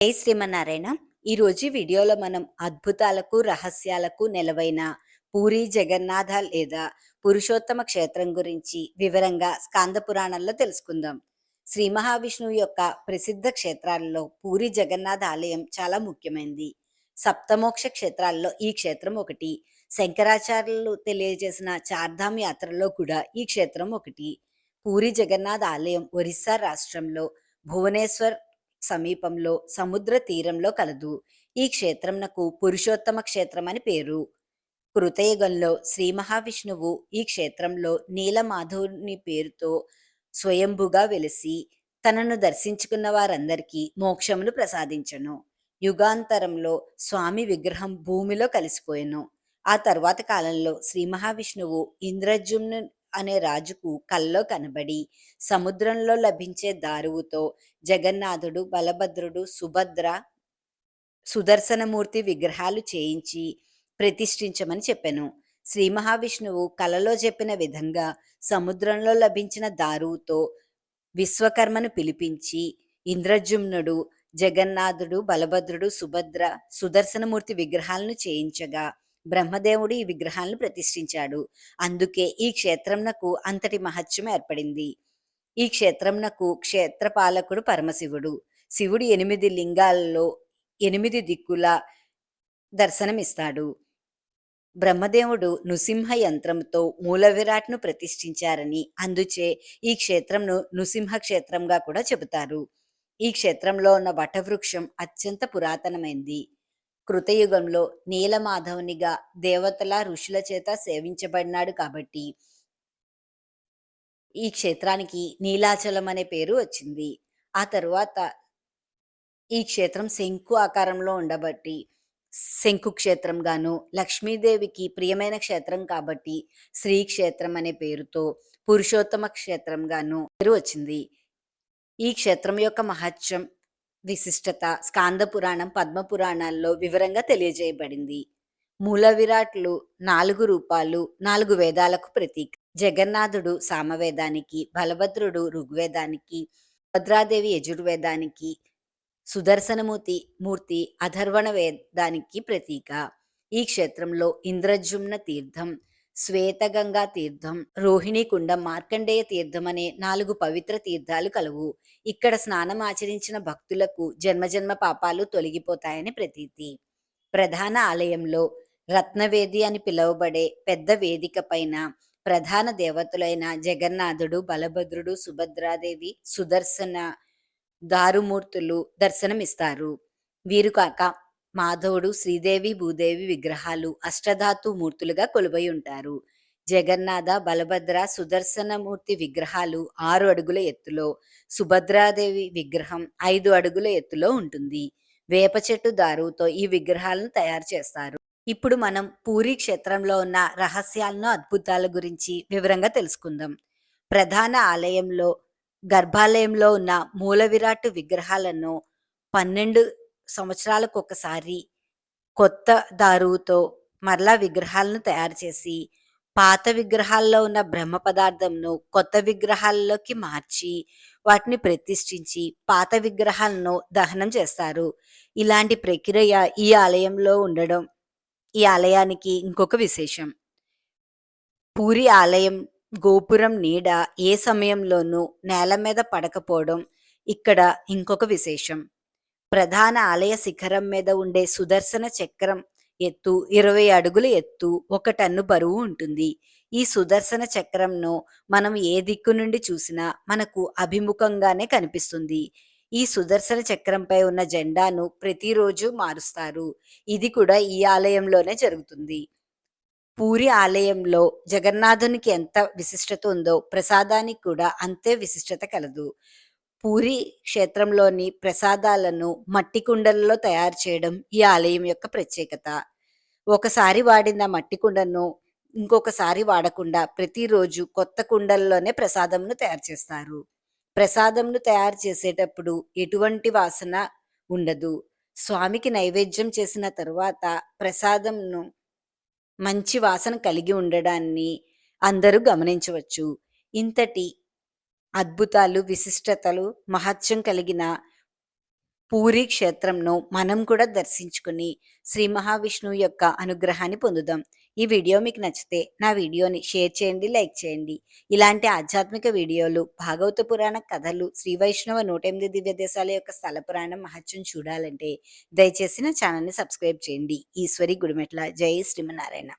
జై శ్రీమన్నారాయణ. ఈరోజు ఈ వీడియోలో మనం అద్భుతాలకు రహస్యాలకు నెలవైన పూరి జగన్నాథ లేదా పురుషోత్తమ క్షేత్రం గురించి వివరంగా స్కాంద పురాణంలో తెలుసుకుందాం. శ్రీ మహావిష్ణువు యొక్క ప్రసిద్ధ క్షేత్రాలలో పూరి జగన్నాథ ఆలయం చాలా ముఖ్యమైనది సప్తమోక్ష క్షేత్రాల్లో ఈ క్షేత్రం ఒకటి శంకరాచార్యులు తెలియజేసిన చార్ధామ్ యాత్రలో కూడా ఈ క్షేత్రం ఒకటి. పూరి జగన్నాథ ఆలయం ఒరిస్సా రాష్ట్రంలో భువనేశ్వర్ సమీపంలో సముద్ర తీరంలో కలదు. ఈ క్షేత్రంనకు పురుషోత్తమ క్షేత్రమని పేరు. కృతయుగంలో శ్రీ మహావిష్ణువు ఈ క్షేత్రంలో నీలమాధవుని పేరుతో స్వయంభుగా వెలిసి తనను దర్శించుకున్న వారందరికీ మోక్షమును ప్రసాదించను. యుగాంతరంలో స్వామి విగ్రహం భూమిలో కలిసిపోయెను. ఆ తర్వాత కాలంలో శ్రీ మహావిష్ణువు ఇంద్రజుమ్ను అనే రాజుకు కల్లో కనబడి సముద్రంలో లభించే దారువుతో జగన్నాథుడు బలభద్రుడు సుభద్ర సుదర్శనమూర్తి విగ్రహాలు చేయించి ప్రతిష్ఠించమని చెప్పాను. శ్రీ మహావిష్ణువు కలలో చెప్పిన విధంగా సముద్రంలో లభించిన దారువుతో విశ్వకర్మను పిలిపించి ఇంద్రజుమ్నుడు జగన్నాథుడు బలభద్రుడు సుభద్ర సుదర్శనమూర్తి విగ్రహాలను చేయించగా బ్రహ్మదేవుడు ఈ విగ్రహాలను ప్రతిష్ఠించాడు. అందుకే ఈ క్షేత్రంనకు అంతటి మహత్యం ఏర్పడింది. ఈ క్షేత్రంనకు క్షేత్రపాలకుడు పరమశివుడు. శివుడు ఎనిమిది లింగాలలో ఎనిమిది దిక్కుల దర్శనమిస్తాడు. బ్రహ్మదేవుడు నృసింహ యంత్రంతో మూల విరాట్ను ప్రతిష్ఠించారని అందుచే ఈ క్షేత్రంను నృసింహ క్షేత్రంగా కూడా చెబుతారు. ఈ క్షేత్రంలో ఉన్న వటవృక్షం అత్యంత పురాతనమైంది. కృతయుగంలో నీలమాధవునిగా దేవతల ఋషుల చేత సేవించబడినాడు కాబట్టి ఈ క్షేత్రానికి నీలాచలం అనే పేరు వచ్చింది. ఆ తరువాత ఈ క్షేత్రం శంకు ఆకారంలో ఉండబట్టి శంకు క్షేత్రం గాను లక్ష్మీదేవికి ప్రియమైన క్షేత్రం కాబట్టి శ్రీ క్షేత్రం అనే పేరుతో పురుషోత్తమ క్షేత్రం గాను పేరు వచ్చింది. ఈ క్షేత్రం యొక్క మహత్యం విశిష్టత స్కాంద పురాణం పద్మ పురాణాల్లో వివరంగా తెలియజేయబడింది. మూల విరాట్లు నాలుగు రూపాలు నాలుగు వేదాలకు ప్రతీక. జగన్నాథుడు సామవేదానికి బలభద్రుడు ఋగ్వేదానికి భద్రాదేవి యజుర్వేదానికి సుదర్శనమూర్తి మూర్తి అధర్వణ వేదానికి ప్రతీక. ఈ క్షేత్రంలో ఇంద్రజుమ్న తీర్థం శ్వేతగంగా తీర్థం రోహిణి కుండం మార్కండేయ తీర్థం అనే నాలుగు పవిత్ర తీర్థాలు కలవు. ఇక్కడ స్నానం ఆచరించిన భక్తులకు జన్మజన్మ పాపాలు తొలగిపోతాయని ప్రతీతి. ప్రధాన ఆలయంలో రత్నవేది అని పిలువబడే పెద్ద వేదిక పైన ప్రధాన దేవతలైన జగన్నాథుడు బలభద్రుడు సుభద్రాదేవి సుదర్శన దారుమూర్తులు దర్శనమిస్తారు. వీరు కాక మాధవుడు శ్రీదేవి భూదేవి విగ్రహాలు అష్టధాతు మూర్తులుగా కొలువై ఉంటారు. జగన్నాథ బలభద్ర సుదర్శనమూర్తి విగ్రహాలు ఆరు అడుగుల ఎత్తులో సుభద్రాదేవి విగ్రహం ఐదు అడుగుల ఎత్తులో ఉంటుంది. వేప చెట్టు దారుతో ఈ విగ్రహాలను తయారు చేస్తారు. ఇప్పుడు మనం పూరి క్షేత్రంలో ఉన్న రహస్యాలను అద్భుతాల గురించి వివరంగా తెలుసుకుందాం. ప్రధాన ఆలయంలో గర్భాలయంలో ఉన్న మూల విరాట్ విగ్రహాలను పన్నెండు సంవత్సరాలకు ఒకసారి కొత్త దారువుతో మరలా విగ్రహాలను తయారు చేసి పాత విగ్రహాల్లో ఉన్న బ్రహ్మ పదార్థంను కొత్త విగ్రహాల్లోకి మార్చి వాటిని ప్రతిష్ఠించి పాత విగ్రహాలను దహనం చేస్తారు. ఇలాంటి ప్రక్రియ ఈ ఆలయంలో ఉండడం ఈ ఆలయానికి ఇంకొక విశేషం. పూరి ఆలయం గోపురం నీడ ఏ సమయంలోనూ నేల మీద పడకపోవడం ఇక్కడ ఇంకొక విశేషం. ప్రధాన ఆలయ శిఖరం మీద ఉండే సుదర్శన చక్రం ఎత్తు ఇరవై అడుగుల ఎత్తు ఒక టన్ను బరువు ఉంటుంది. ఈ సుదర్శన చక్రంను మనం ఏ దిక్కు నుండి చూసినా మనకు అభిముఖంగానే కనిపిస్తుంది. ఈ సుదర్శన చక్రంపై ఉన్న జెండాను ప్రతిరోజు మారుస్తారు. ఇది కూడా ఈ ఆలయంలోనే జరుగుతుంది. పూరి ఆలయంలో జగన్నాథునికి ఎంత విశిష్టత ఉందో ప్రసాదానికి కూడా అంతే విశిష్టత కలదు. పూరి క్షేత్రంలోని ప్రసాదాలను మట్టి కుండలలో తయారు చేయడం ఈ ఆలయం యొక్క ప్రత్యేకత. ఒకసారి వాడిన మట్టి కుండను ఇంకొకసారి వాడకుండా ప్రతిరోజు కొత్త కుండల్లోనే ప్రసాదంను తయారు చేస్తారు. ప్రసాదంను తయారు చేసేటప్పుడు ఎటువంటి వాసన ఉండదు. స్వామికి నైవేద్యం చేసిన తరువాత ప్రసాదంను మంచి వాసన కలిగి ఉండడాన్ని అందరూ గమనించవచ్చు. ఇంతటి అద్భుతాలు విశిష్టతలు మహత్యం కలిగిన పూరి క్షేత్రంను మనం కూడా దర్శించుకుని శ్రీ మహావిష్ణువు యొక్క అనుగ్రహాన్ని పొందుదాం. ఈ వీడియో మీకు నచ్చితే నా వీడియోని షేర్ చేయండి లైక్ చేయండి. ఇలాంటి ఆధ్యాత్మిక వీడియోలు భాగవత పురాణ కథలు శ్రీ వైష్ణవ నూట ఎనిమిది దివ్య దేశాల యొక్క స్థల పురాణం మహత్యం చూడాలంటే దయచేసి నా ఛానల్ని సబ్స్క్రైబ్ చేయండి. ఈశ్వరి గుడిమెట్ల. జై శ్రీమనారాయణ